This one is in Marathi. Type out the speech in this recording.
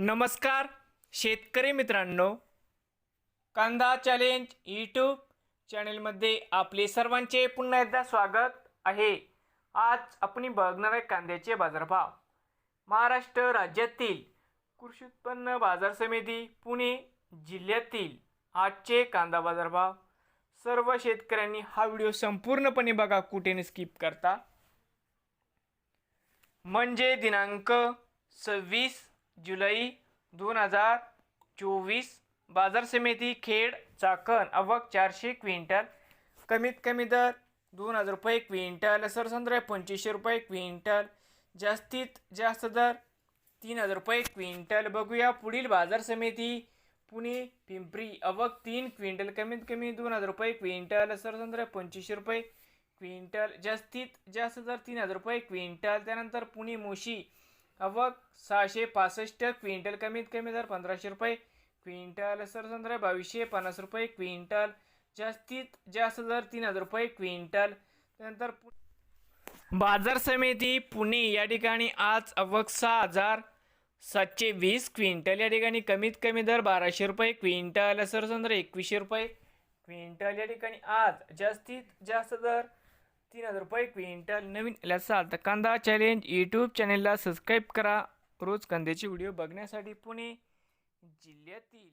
नमस्कार शेतकरी मित्रांनो. कांदा चॅलेंज यूट्यूब चॅनेलमध्ये आपले सर्वांचे पुन्हा एकदा स्वागत आहे. आज आपण बघणार आहे कांद्याचे बाजारभाव. महाराष्ट्र राज्यातील कृषी उत्पन्न बाजार समिती पुणे जिल्ह्यातील आजचे कांदा बाजारभाव. सर्व शेतकऱ्यांनी हा व्हिडिओ संपूर्णपणे बघा कुठे स्किप करता. म्हणजे दिनांक सव्वीस जुलै दोन हजार चोवीस. बाजार समिती खेड चाकण अवक चारशे क्विंटल. कमीत कमी दर दोन हजार रुपये क्विंटल. सरसंद्र पंचवीसशे रुपये क्विंटल. जास्तीत जास्त दर तीन हजार रुपये क्विंटल. बघूया पुढील बाजार समिती. पुणे पिंपरी अवक तीन क्विंटल. कमीत कमी दोन हजार रुपये क्विंटल. सरसंद्र पंचवीसशे रुपये क्विंटल. जास्तीत जास्त दर तीन हजार रुपये क्विंटल. त्यानंतर पुणे मोशी अवक सहाशे पासष्ट क्विंटल कमीत कमी दर पंधराशे रुपये क्विंटल सरसंद्र बावीसशे पन्नास रुपये क्विंटल जास्तीत जास्त दर तीन हजार रुपये क्विंटल त्यानंतर पु- बाजार समिती पुणे या ठिकाणी आज अवघ सहा हजार सातशे वीस क्विंटल या ठिकाणी कमीत कमी दर बाराशे रुपये क्विंटल सरसंद्र एकवीसशे रुपये क्विंटल या ठिकाणी आज जास्तीत जास्त दर तीन हजार रुपये क्विंटल नवीन असाल तर कांदा चॅलेंज यूट्यूब चॅनेलला सबस्क्राईब करा. रोज कांद्याचे व्हिडिओ बघण्यासाठी पुणे जिल्ह्यातील